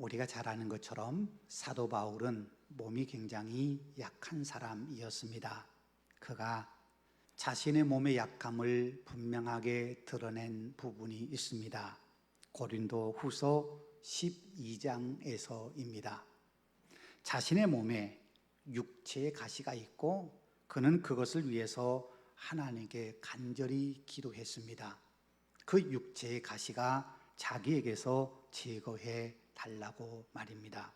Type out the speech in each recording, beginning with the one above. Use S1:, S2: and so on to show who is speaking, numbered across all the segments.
S1: 우리가 잘 아는 것처럼 사도 바울은 몸이 굉장히 약한 사람이었습니다. 그가 자신의 몸의 약함을 분명하게 드러낸 부분이 있습니다. 고린도 후서 12장에서입니다. 자신의 몸에 육체의 가시가 있고 그는 그것을 위해서 하나님께 간절히 기도했습니다. 그 육체의 가시가 자기에게서 제거해 달라고 말입니다.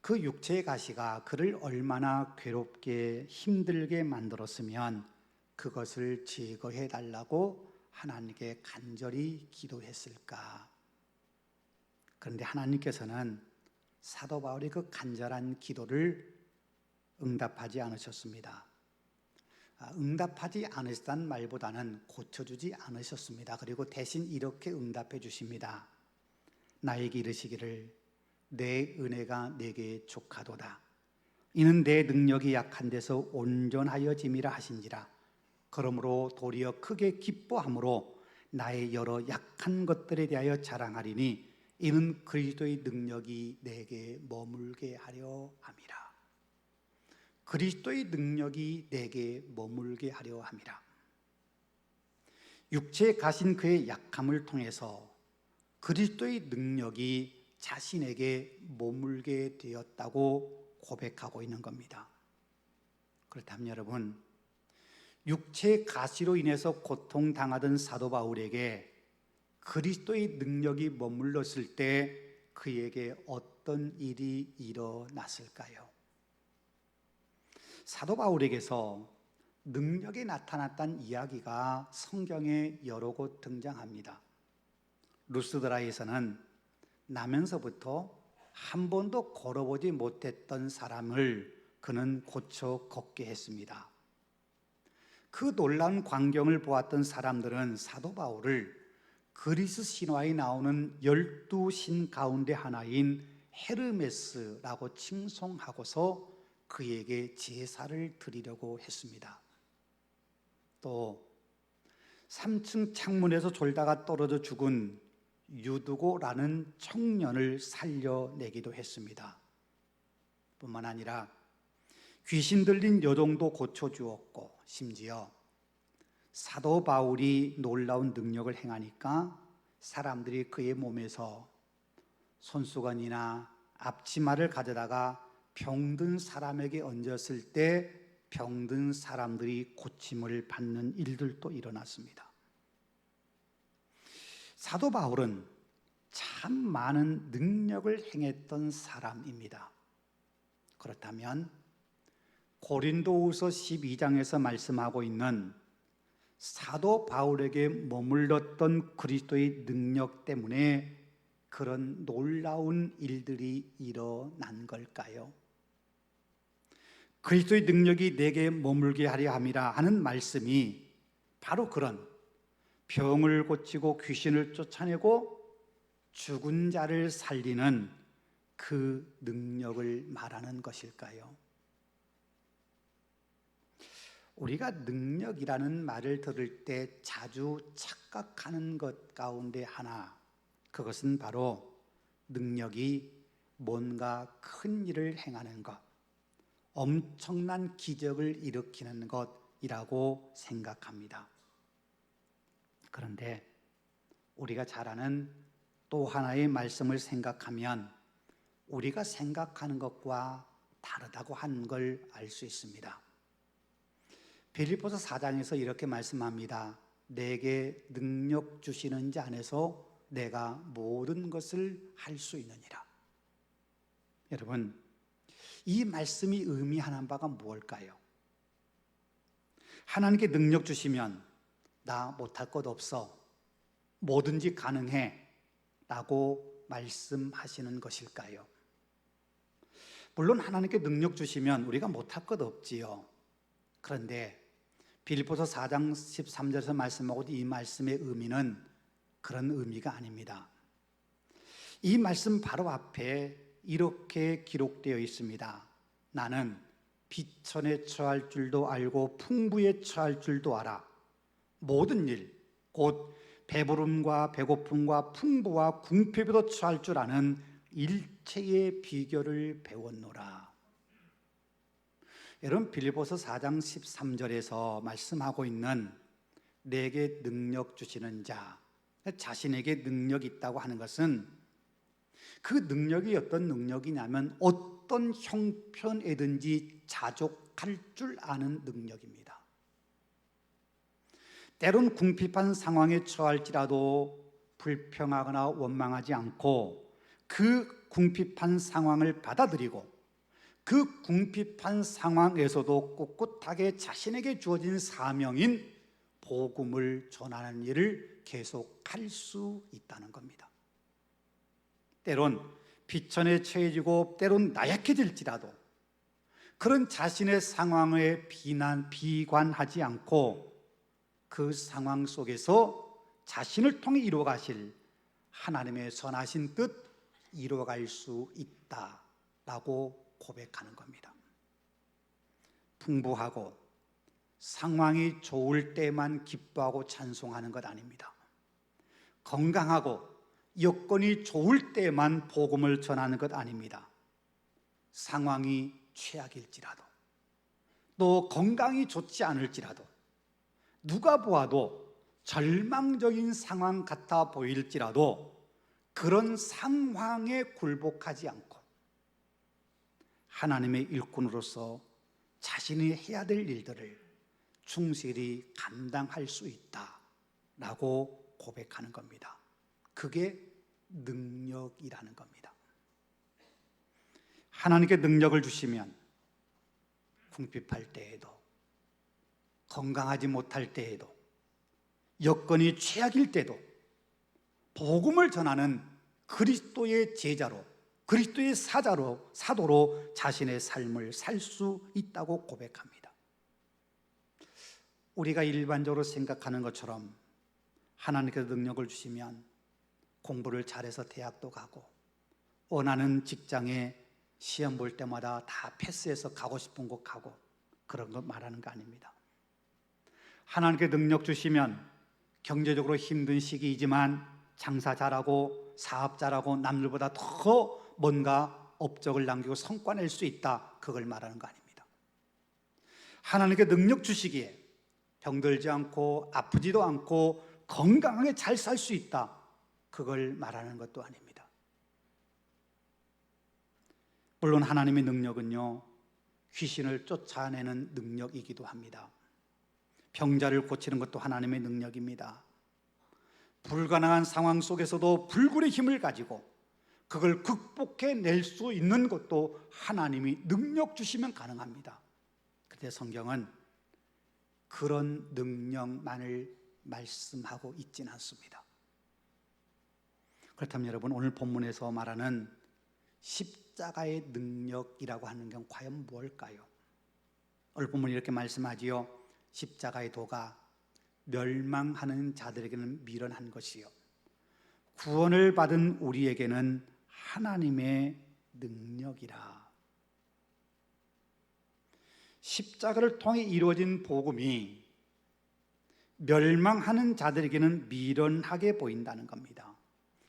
S1: 그 육체의 가시가 그를 얼마나 괴롭게 힘들게 만들었으면 그것을 제거해 달라고 하나님께 간절히 기도했을까? 그런데 하나님께서는 사도 바울의 그 간절한 기도를 응답하지 않으셨습니다. 아, 응답하지 않으셨다는 말보다는 고쳐주지 않으셨습니다. 그리고 대신 이렇게 응답해 주십니다. 나에게 이르시기를 내 은혜가 내게 족하도다. 이는 내 능력이 약한 데서 온전하여짐이라 하신지라. 그러므로 도리어 크게 기뻐함으로 나의 여러 약한 것들에 대하여 자랑하리니 이는 그리스도의 능력이 내게 머물게 하려 함이라. 그리스도의 능력이 내게 머물게 하려 함이라. 육체에 가신 그의 약함을 통해서 그리스도의 능력이 자신에게 머물게 되었다고 고백하고 있는 겁니다. 그렇다면 여러분, 육체의 가시로 인해서 고통 당하던 사도 바울에게 그리스도의 능력이 머물렀을 때 그에게 어떤 일이 일어났을까요? 사도 바울에게서 능력이 나타났다는 이야기가 성경에 여러 곳 등장합니다. 루스드라에서는 나면서부터 한 번도 걸어보지 못했던 사람을 그는 고쳐 걷게 했습니다. 그 놀라운 광경을 보았던 사람들은 사도 바울을 그리스 신화에 나오는 열두 신 가운데 하나인 헤르메스라고 칭송하고서 그에게 제사를 드리려고 했습니다. 또 3층 창문에서 졸다가 떨어져 죽은 유두고라는 청년을 살려내기도 했습니다. 뿐만 아니라 귀신 들린 여종도 고쳐주었고 심지어 사도 바울이 놀라운 능력을 행하니까 사람들이 그의 몸에서 손수건이나 앞치마를 가져다가 병든 사람에게 얹었을 때 병든 사람들이 고침을 받는 일들도 일어났습니다. 사도 바울은 참 많은 능력을 행했던 사람입니다. 그렇다면 고린도후서 12장에서 말씀하고 있는 사도 바울에게 머물렀던 그리스도의 능력 때문에 그런 놀라운 일들이 일어난 걸까요? 그리스도의 능력이 내게 머물게 하려 함이라 하는 말씀이 바로 그런 병을 고치고 귀신을 쫓아내고 죽은 자를 살리는 그 능력을 말하는 것일까요? 우리가 능력이라는 말을 들을 때 자주 착각하는 것 가운데 하나, 그것은 바로 능력이 뭔가 큰 일을 행하는 것, 엄청난 기적을 일으키는 것이라고 생각합니다. 그런데 우리가 잘 아는 또 하나의 말씀을 생각하면 우리가 생각하는 것과 다르다고 하는 걸 알 수 있습니다. 빌립보서 4장에서 이렇게 말씀합니다. 내게 능력 주시는 자 안에서 내가 모든 것을 할 수 있느니라. 여러분, 이 말씀이 의미하는 바가 무엇일까요? 하나님께 능력 주시면 나 못할 것 없어. 뭐든지 가능해. 라고 말씀하시는 것일까요? 물론 하나님께 능력 주시면 우리가 못할 것 없지요. 그런데 빌보서 4장 13절에서 말씀하고 이 말씀의 의미는 그런 의미가 아닙니다. 이 말씀 바로 앞에 이렇게 기록되어 있습니다. 나는 비천에 처할 줄도 알고 풍부에 처할 줄도 알아. 모든 일, 곧 배부름과 배고픔과 풍부와 궁핍에도 처할 줄 아는 일체의 비결을 배웠노라. 여러분 빌리보서 4장 13절에서 말씀하고 있는 내게 능력 주시는 자 자신에게 능력이 있다고 하는 것은 그 능력이 어떤 능력이냐면 어떤 형편에든지 자족할 줄 아는 능력입니다. 때론 궁핍한 상황에 처할지라도 불평하거나 원망하지 않고 그 궁핍한 상황을 받아들이고 그 궁핍한 상황에서도 꿋꿋하게 자신에게 주어진 사명인 복음을 전하는 일을 계속할 수 있다는 겁니다. 때론 비천에 처해지고 때론 나약해질지라도 그런 자신의 상황에 비난 비관하지 않고 그 상황 속에서 자신을 통해 이루어 가실 하나님의 선하신 뜻 이루어 갈 수 있다라고 고백하는 겁니다. 풍부하고 상황이 좋을 때만 기뻐하고 찬송하는 것 아닙니다. 건강하고 여건이 좋을 때만 복음을 전하는 것 아닙니다. 상황이 최악일지라도 또 건강이 좋지 않을지라도 누가 보아도 절망적인 상황 같아 보일지라도 그런 상황에 굴복하지 않고 하나님의 일꾼으로서 자신이 해야 될 일들을 충실히 감당할 수 있다라고 고백하는 겁니다. 그게 능력이라는 겁니다. 하나님께 능력을 주시면 궁핍할 때에도 건강하지 못할 때에도 여건이 최악일 때도 복음을 전하는 그리스도의 제자로 그리스도의 사자로 사도로 자신의 삶을 살 수 있다고 고백합니다. 우리가 일반적으로 생각하는 것처럼 하나님께서 능력을 주시면 공부를 잘해서 대학도 가고 원하는 직장에 시험 볼 때마다 다 패스해서 가고 싶은 곳 가고 그런 거 말하는 거 아닙니다. 하나님께 능력 주시면 경제적으로 힘든 시기이지만 장사 잘하고 사업 잘하고 남들보다 더 뭔가 업적을 남기고 성과 낼 수 있다. 그걸 말하는 거 아닙니다. 하나님께 능력 주시기에 병들지 않고 아프지도 않고 건강하게 잘 살 수 있다. 그걸 말하는 것도 아닙니다. 물론 하나님의 능력은요, 귀신을 쫓아내는 능력이기도 합니다. 병자를 고치는 것도 하나님의 능력입니다. 불가능한 상황 속에서도 불굴의 힘을 가지고 그걸 극복해 낼 수 있는 것도 하나님이 능력 주시면 가능합니다. 그런데 성경은 그런 능력만을 말씀하고 있지는 않습니다. 그렇다면 여러분 오늘 본문에서 말하는 십자가의 능력이라고 하는 건 과연 뭘까요? 오늘 본문이 이렇게 말씀하지요. 십자가의 도가 멸망하는 자들에게는 미련한 것이요. 구원을 받은 우리에게는 하나님의 능력이라. 십자가를 통해 이루어진 복음이 멸망하는 자들에게는 미련하게 보인다는 겁니다.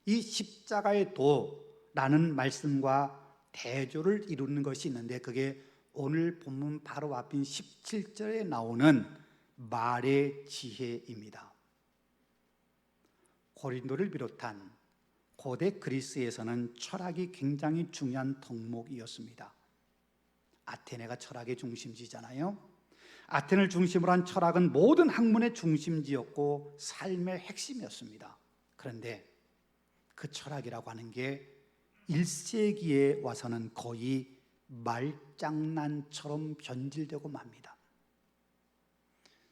S1: 이 십자가의 도라는 말씀과 대조를 이루는 것이 있는데 그게 오늘 본문 바로 앞인 17절에 나오는 말의 지혜입니다. 고린도를 비롯한 고대 그리스에서는 철학이 굉장히 중요한 덕목이었습니다. 아테네가 철학의 중심지잖아요. 아테네를 중심으로 한 철학은 모든 학문의 중심지였고 삶의 핵심이었습니다. 그런데 그 철학이라고 하는 게 1세기에 와서는 거의 말장난처럼 변질되고 맙니다.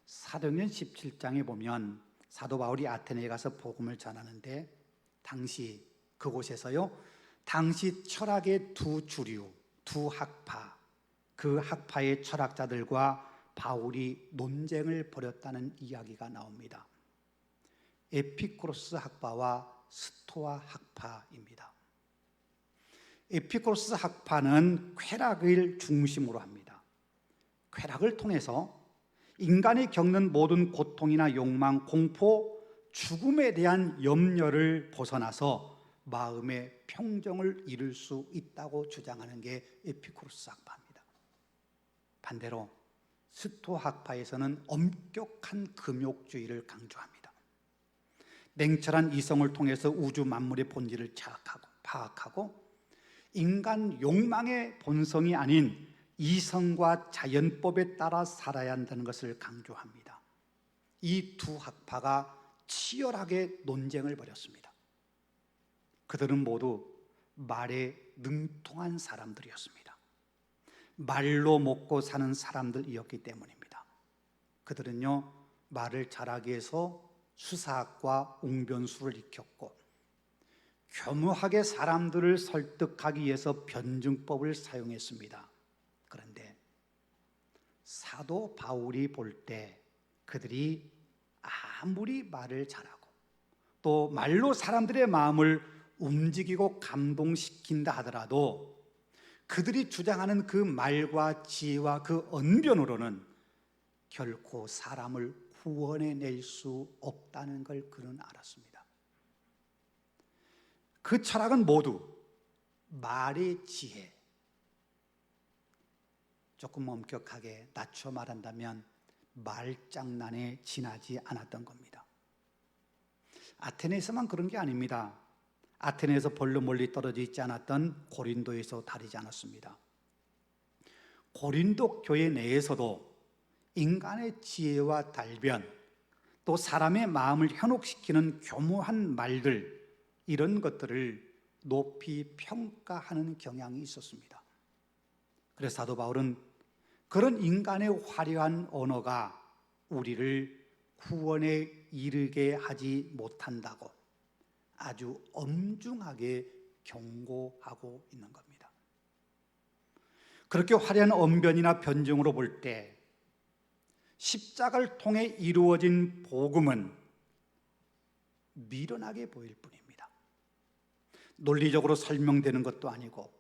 S1: 사도행전 17장에 보면 사도 바울이 아테네에 가서 복음을 전하는데 당시 그곳에서요. 당시 철학의 두 주류, 두 학파, 그 학파의 철학자들과 바울이 논쟁을 벌였다는 이야기가 나옵니다. 에피쿠로스 학파와 스토아 학파입니다. 에피쿠로스 학파는 쾌락을 중심으로 합니다. 쾌락을 통해서 인간이 겪는 모든 고통이나 욕망, 공포, 죽음에 대한 염려를 벗어나서 마음의 평정을 이룰 수 있다고 주장하는 게 에피쿠로스 학파입니다. 반대로 스토 학파에서는 엄격한 금욕주의를 강조합니다. 냉철한 이성을 통해서 우주 만물의 본질을 파악하고 인간 욕망의 본성이 아닌 이성과 자연법에 따라 살아야 한다는 것을 강조합니다. 이 두 학파가 치열하게 논쟁을 벌였습니다. 그들은 모두 말에 능통한 사람들이었습니다. 말로 먹고 사는 사람들이었기 때문입니다. 그들은요, 말을 잘하기 위해서 수사학과 웅변수를 익혔고, 교묘하게 사람들을 설득하기 위해서 변증법을 사용했습니다. 그런데 사도 바울이 볼 때 그들이 아무리 말을 잘하고 또 말로 사람들의 마음을 움직이고 감동시킨다 하더라도 그들이 주장하는 그 말과 지혜와 그 언변으로는 결코 사람을 구원해 낼 수 없다는 걸 그는 알았습니다. 그 철학은 모두 말의 지혜, 조금 엄격하게 낮춰 말한다면 말장난에 지나지 않았던 겁니다. 아테네에서만 그런 게 아닙니다. 아테네에서 별로 멀리 떨어져 있지 않았던 고린도에서 다르지 않았습니다. 고린도 교회 내에서도 인간의 지혜와 달변, 또 사람의 마음을 현혹시키는 교묘한 말들, 이런 것들을 높이 평가하는 경향이 있었습니다. 그래서 사도 바울은 그런 인간의 화려한 언어가 우리를 구원에 이르게 하지 못한다고 아주 엄중하게 경고하고 있는 겁니다. 그렇게 화려한 언변이나 변증으로 볼 때 십자가를 통해 이루어진 복음은 미련하게 보일 뿐입니다. 논리적으로 설명되는 것도 아니고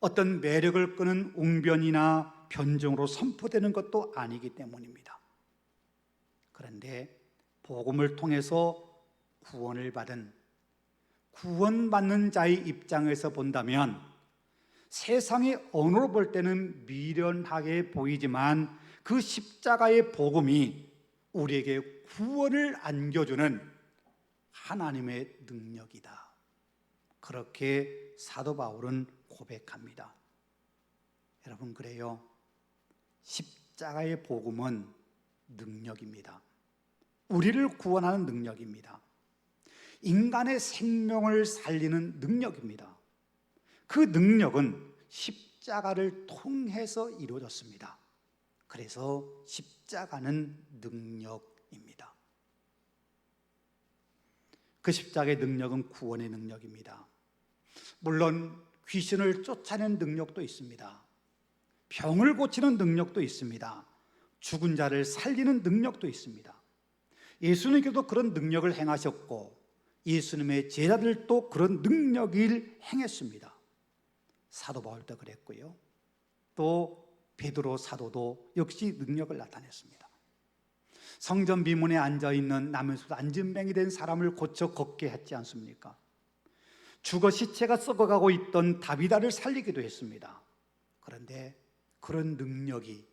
S1: 어떤 매력을 끄는 웅변이나 변증으로 선포되는 것도 아니기 때문입니다. 그런데 복음을 통해서 구원을 받은 구원받는 자의 입장에서 본다면 세상의 언어로 볼 때는 미련하게 보이지만 그 십자가의 복음이 우리에게 구원을 안겨주는 하나님의 능력이다. 그렇게 사도 바울은 고백합니다. 여러분 그래요. 십자가의 복음은 능력입니다. 우리를 구원하는 능력입니다. 인간의 생명을 살리는 능력입니다. 그 능력은 십자가를 통해서 이루어졌습니다. 그래서 십자가는 능력입니다. 그 십자가의 능력은 구원의 능력입니다. 물론 귀신을 쫓아낸 능력도 있습니다. 병을 고치는 능력도 있습니다. 죽은 자를 살리는 능력도 있습니다. 예수님께도 그런 능력을 행하셨고 예수님의 제자들도 그런 능력을 행했습니다. 사도 바울도 그랬고요. 또 베드로 사도도 역시 능력을 나타냈습니다. 성전 비문에 앉아 있는 남에서 안진뱅이 된 사람을 고쳐 걷게 했지 않습니까? 죽어 시체가 썩어가고 있던 다비다를 살리기도 했습니다. 그런데 그런 능력이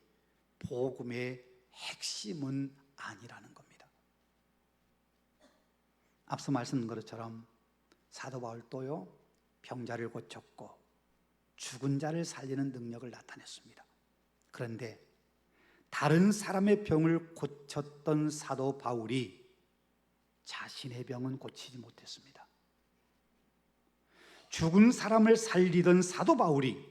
S1: 복음의 핵심은 아니라는 겁니다. 앞서 말씀드린 것처럼 사도 바울도요 병자를 고쳤고 죽은 자를 살리는 능력을 나타냈습니다. 그런데 다른 사람의 병을 고쳤던 사도 바울이 자신의 병은 고치지 못했습니다. 죽은 사람을 살리던 사도 바울이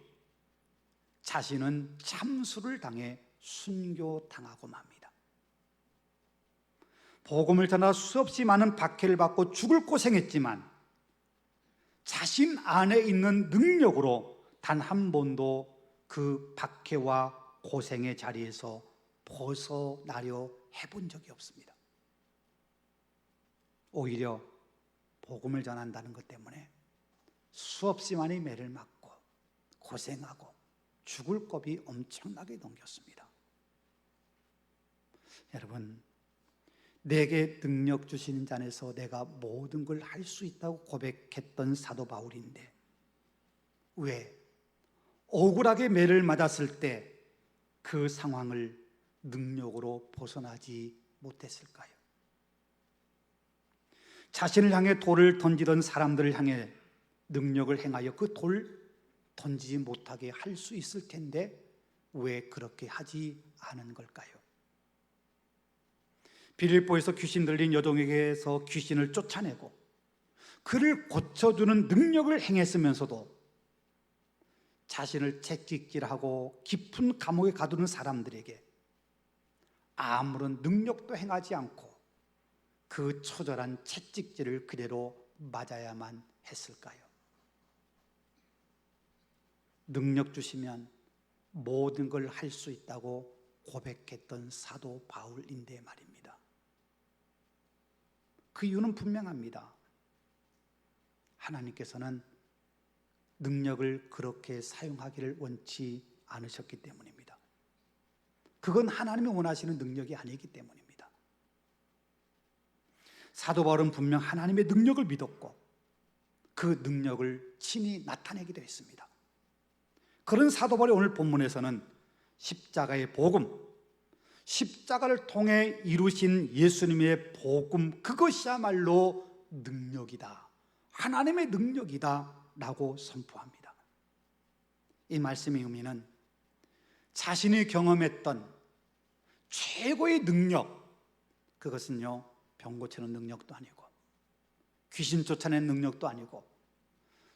S1: 자신은 참수를 당해 순교당하고 맙니다. 복음을 전하 수없이 많은 박해를 받고 죽을 고생했지만 자신 안에 있는 능력으로 단 한 번도 그 박해와 고생의 자리에서 벗어나려 해본 적이 없습니다. 오히려 복음을 전한다는 것 때문에 수없이 많이 매를 맞고 고생하고 죽을 겁이 엄청나게 넘겼습니다. 여러분, 내게 능력 주시는 자 안에서 내가 모든 걸 할 수 있다고 고백했던 사도 바울인데 왜 억울하게 매를 맞았을 때 그 상황을 능력으로 벗어나지 못했을까요? 자신을 향해 돌을 던지던 사람들을 향해 능력을 행하여 그 돌 던지지 못하게 할 수 있을 텐데 왜 그렇게 하지 않은 걸까요? 빌립보에서 귀신 들린 여종에게서 귀신을 쫓아내고 그를 고쳐주는 능력을 행했으면서도 자신을 채찍질하고 깊은 감옥에 가두는 사람들에게 아무런 능력도 행하지 않고 그 처절한 채찍질을 그대로 맞아야만 했을까요? 능력 주시면 모든 걸 할 수 있다고 고백했던 사도 바울인데 말입니다. 그 이유는 분명합니다. 하나님께서는 능력을 그렇게 사용하기를 원치 않으셨기 때문입니다. 그건 하나님이 원하시는 능력이 아니기 때문입니다. 사도 바울은 분명 하나님의 능력을 믿었고 그 능력을 친히 나타내기도 했습니다. 그런 사도 바울이 오늘 본문에서는 십자가의 복음, 십자가를 통해 이루신 예수님의 복음 그것이야말로 능력이다. 하나님의 능력이다. 라고 선포합니다. 이 말씀의 의미는 자신이 경험했던 최고의 능력, 그것은요, 병 고치는 능력도 아니고, 귀신 쫓아내는 능력도 아니고,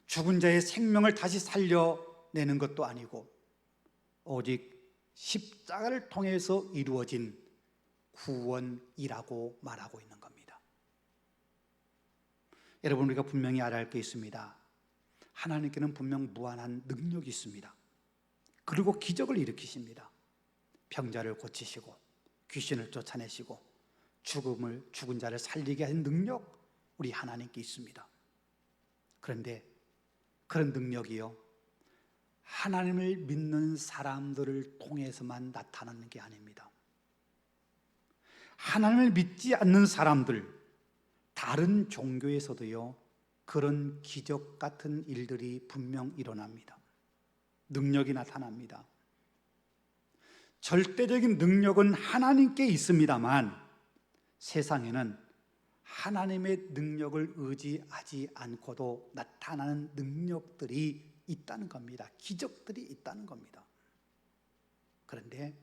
S1: 죽은 자의 생명을 다시 살려 내는 것도 아니고, 오직 십자가를 통해서 이루어진 구원이라고 말하고 있는 겁니다. 여러분, 우리가 분명히 알아야 할 게 있습니다. 하나님께는 분명 무한한 능력이 있습니다. 그리고 기적을 일으키십니다. 병자를 고치시고 귀신을 쫓아내시고 죽음을 죽은 자를 살리게 하는 능력 우리 하나님께 있습니다. 그런데 그런 능력이요 하나님을 믿는 사람들을 통해서만 나타나는 게 아닙니다. 하나님을 믿지 않는 사람들 다른 종교에서도요 그런 기적 같은 일들이 분명 일어납니다. 능력이 나타납니다. 절대적인 능력은 하나님께 있습니다만 세상에는 하나님의 능력을 의지하지 않고도 나타나는 능력들이 있다는 겁니다. 기적들이 있다는 겁니다. 그런데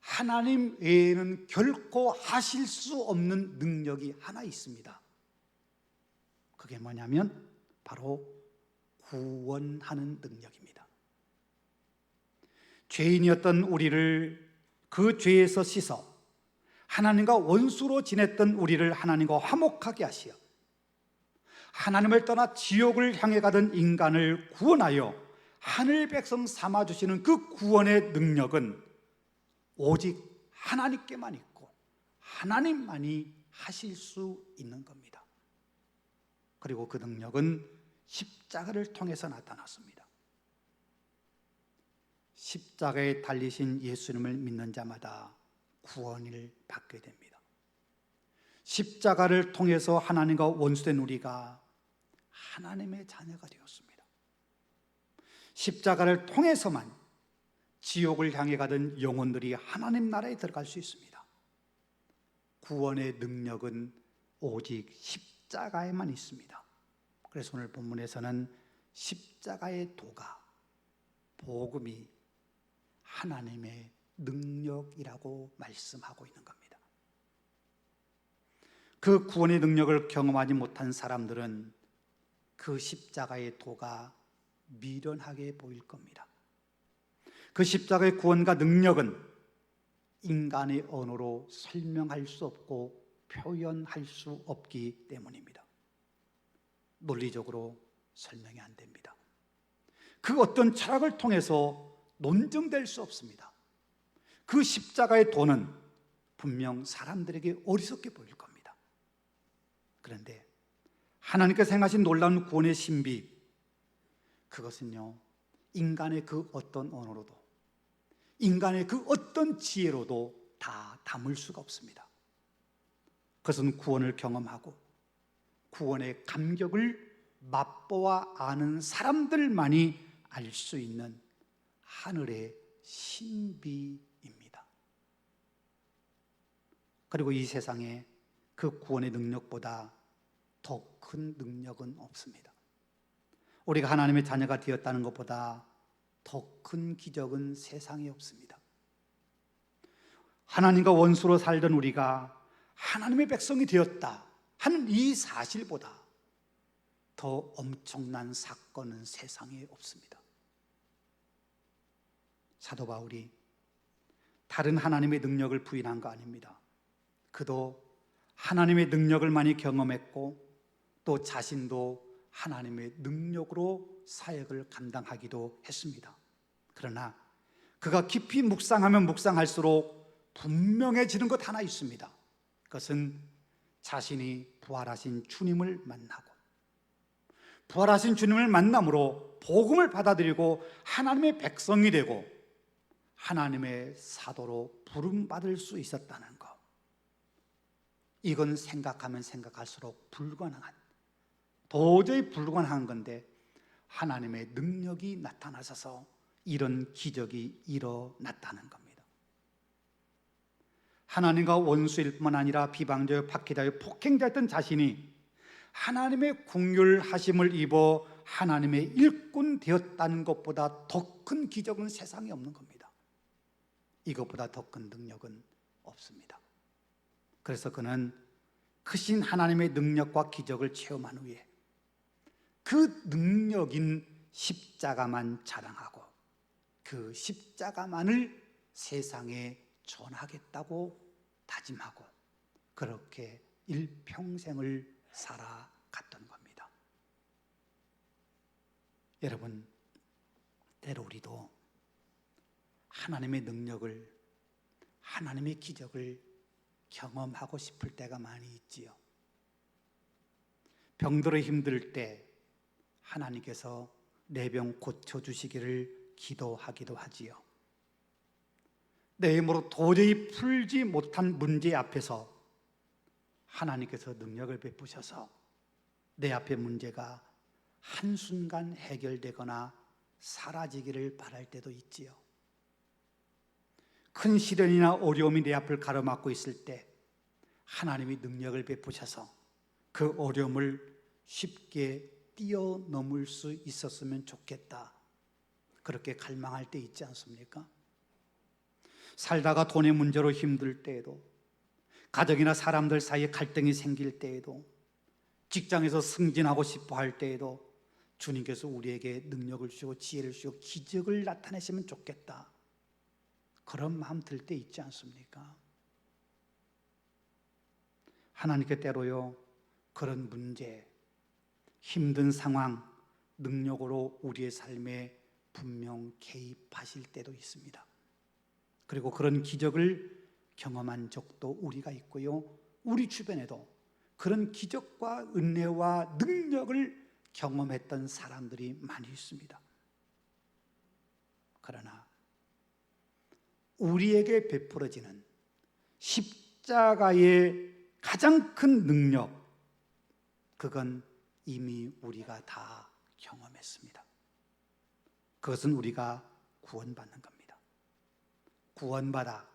S1: 하나님 외에는 결코 하실 수 없는 능력이 하나 있습니다. 그게 뭐냐면 바로 구원하는 능력입니다. 죄인이었던 우리를 그 죄에서 씻어 하나님과 원수로 지냈던 우리를 하나님과 화목하게 하시어 하나님을 떠나 지옥을 향해 가던 인간을 구원하여 하늘 백성 삼아 주시는 그 구원의 능력은 오직 하나님께만 있고 하나님만이 하실 수 있는 겁니다. 그리고 그 능력은 십자가를 통해서 나타났습니다. 십자가에 달리신 예수님을 믿는 자마다 구원을 받게 됩니다. 십자가를 통해서 하나님과 원수된 우리가 하나님의 자녀가 되었습니다. 십자가를 통해서만 지옥을 향해 가던 영혼들이 하나님 나라에 들어갈 수 있습니다. 구원의 능력은 오직 십자가에만 있습니다. 그래서 오늘 본문에서는 십자가의 도가 복음이 하나님의 능력이라고 말씀하고 있는 겁니다. 그 구원의 능력을 경험하지 못한 사람들은 그 십자가의 도가 미련하게 보일 겁니다. 그 십자가의 구원과 능력은 인간의 언어로 설명할 수 없고 표현할 수 없기 때문입니다. 논리적으로 설명이 안 됩니다. 그 어떤 철학을 통해서 논증될 수 없습니다. 그 십자가의 도는 분명 사람들에게 어리석게 보일 겁니다. 그런데 하나님께서 행하신 놀라운 구원의 신비, 그것은요, 인간의 그 어떤 언어로도, 인간의 그 어떤 지혜로도 다 담을 수가 없습니다. 그것은 구원을 경험하고 구원의 감격을 맛보아 아는 사람들만이 알 수 있는 하늘의 신비입니다. 그리고 이 세상에 그 구원의 능력보다 더 큰 능력은 없습니다. 우리가 하나님의 자녀가 되었다는 것보다 더 큰 기적은 세상에 없습니다. 하나님과 원수로 살던 우리가 하나님의 백성이 되었다 하는 이 사실보다 더 엄청난 사건은 세상에 없습니다. 사도 바울이 다른 하나님의 능력을 부인한 거 아닙니다. 그도 하나님의 능력을 많이 경험했고 또 자신도 하나님의 능력으로 사역을 감당하기도 했습니다. 그러나 그가 깊이 묵상하면 묵상할수록 분명해지는 것 하나 있습니다. 그것은 자신이 부활하신 주님을 만나고 부활하신 주님을 만남으로 복음을 받아들이고 하나님의 백성이 되고 하나님의 사도로 부름받을 수 있었다는 것. 이건 생각하면 생각할수록 불가능한, 도저히 불가능한 건데 하나님의 능력이 나타나셔서 이런 기적이 일어났다는 겁니다. 하나님과 원수일 뿐만 아니라 비방자요, 박해자요, 폭행자였던 자신이 하나님의 궁휼하심을 입어 하나님의 일꾼 되었다는 것보다 더 큰 기적은 세상에 없는 겁니다. 이것보다 더 큰 능력은 없습니다. 그래서 그는 크신 하나님의 능력과 기적을 체험한 후에 그 능력인 십자가만 자랑하고 그 십자가만을 세상에 전하겠다고 다짐하고 그렇게 일평생을 살아갔던 겁니다. 여러분, 때로 우리도 하나님의 능력을, 하나님의 기적을 경험하고 싶을 때가 많이 있지요. 병들어 힘들 때 하나님께서 내 병 고쳐주시기를 기도하기도 하지요. 내 힘으로 도저히 풀지 못한 문제 앞에서 하나님께서 능력을 베푸셔서 내 앞의 문제가 한순간 해결되거나 사라지기를 바랄 때도 있지요. 큰 시련이나 어려움이 내 앞을 가로막고 있을 때 하나님이 능력을 베푸셔서 그 어려움을 쉽게 뛰어넘을 수 있었으면 좋겠다. 그렇게 갈망할 때 있지 않습니까? 살다가 돈의 문제로 힘들 때에도 가족이나 사람들 사이에 갈등이 생길 때에도 직장에서 승진하고 싶어 할 때에도 주님께서 우리에게 능력을 주시고 지혜를 주시고 기적을 나타내시면 좋겠다. 그런 마음 들 때 있지 않습니까? 하나님께 때로요, 그런 문제, 힘든 상황, 능력으로 우리의 삶에 분명 개입하실 때도 있습니다. 그리고 그런 기적을 경험한 적도 우리가 있고요. 우리 주변에도 그런 기적과 은혜와 능력을 경험했던 사람들이 많이 있습니다. 그러나 우리에게 베풀어지는 십자가의 가장 큰 능력, 그건 이미 우리가 다 경험했습니다. 그것은 우리가 구원받는 겁니다. 구원받아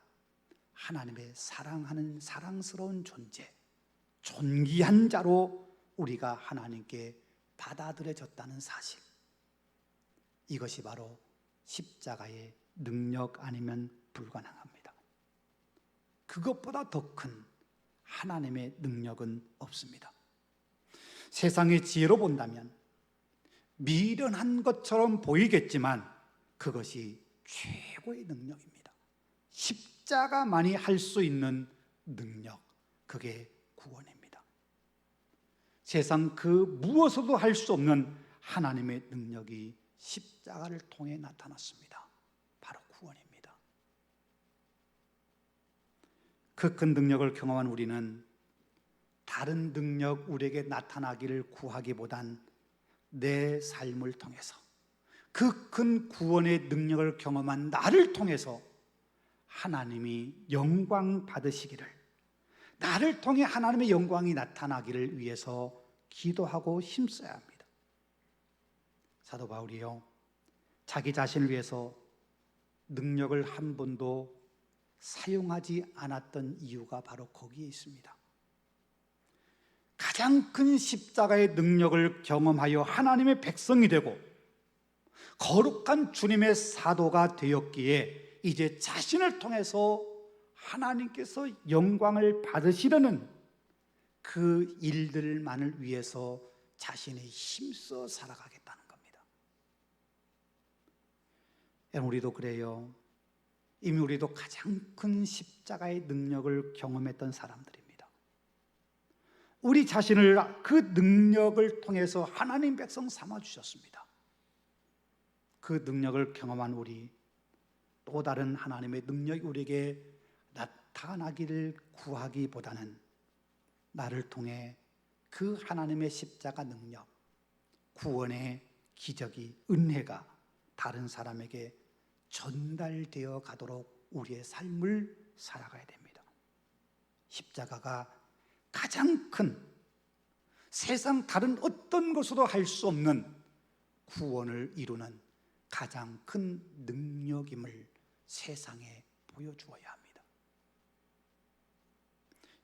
S1: 하나님의 사랑하는 사랑스러운 존재, 존귀한 자로 우리가 하나님께 받아들여졌다는 사실. 이것이 바로 십자가의 능력 아니면 불가능합니다. 그것보다 더 큰 하나님의 능력은 없습니다. 세상의 지혜로 본다면 미련한 것처럼 보이겠지만 그것이 최고의 능력입니다. 십자가만이 할 수 있는 능력, 그게 구원입니다. 세상 그 무엇으로도 할 수 없는 하나님의 능력이 십자가를 통해 나타났습니다. 바로 구원입니다. 그 큰 능력을 경험한 우리는 다른 능력 우리에게 나타나기를 구하기보단 내 삶을 통해서 그 큰 구원의 능력을 경험한 나를 통해서 하나님이 영광 받으시기를 나를 통해 하나님의 영광이 나타나기를 위해서 기도하고 힘써야 합니다. 사도 바울이요. 자기 자신을 위해서 능력을 한 번도 사용하지 않았던 이유가 바로 거기에 있습니다. 가장 큰 십자가의 능력을 경험하여 하나님의 백성이 되고 거룩한 주님의 사도가 되었기에 이제 자신을 통해서 하나님께서 영광을 받으시려는 그 일들만을 위해서 자신의 힘써 살아가겠다는 겁니다. 우리도 그래요. 이미 우리도 가장 큰 십자가의 능력을 경험했던 사람들입니다. 우리 자신을 그 능력을 통해서 하나님 백성 삼아 주셨습니다. 그 능력을 경험한 우리 또 다른 하나님의 능력이 우리에게 나타나기를 구하기보다는 나를 통해 그 하나님의 십자가 능력, 구원의 기적이 은혜가 다른 사람에게 전달되어 가도록 우리의 삶을 살아가야 됩니다. 십자가가 가장 큰 세상 다른 어떤 것으로 할 수 없는 구원을 이루는 가장 큰 능력임을 세상에 보여주어야 합니다.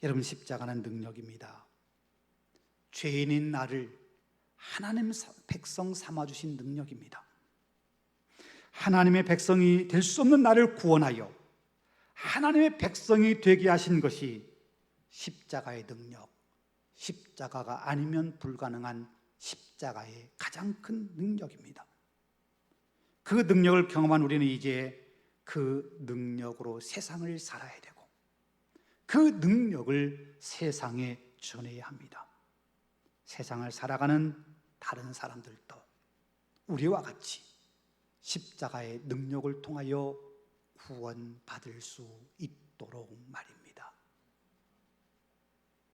S1: 여러분 십자가는 능력입니다. 죄인인 나를 하나님 백성 삼아 주신 능력입니다. 하나님의 백성이 될 수 없는 나를 구원하여 하나님의 백성이 되게 하신 것이 십자가의 능력, 십자가가 아니면 불가능한 십자가의 가장 큰 능력입니다. 그 능력을 경험한 우리는 이제 그 능력으로 세상을 살아야 되고 그 능력을 세상에 전해야 합니다. 세상을 살아가는 다른 사람들도 우리와 같이 십자가의 능력을 통하여 구원받을 수 있도록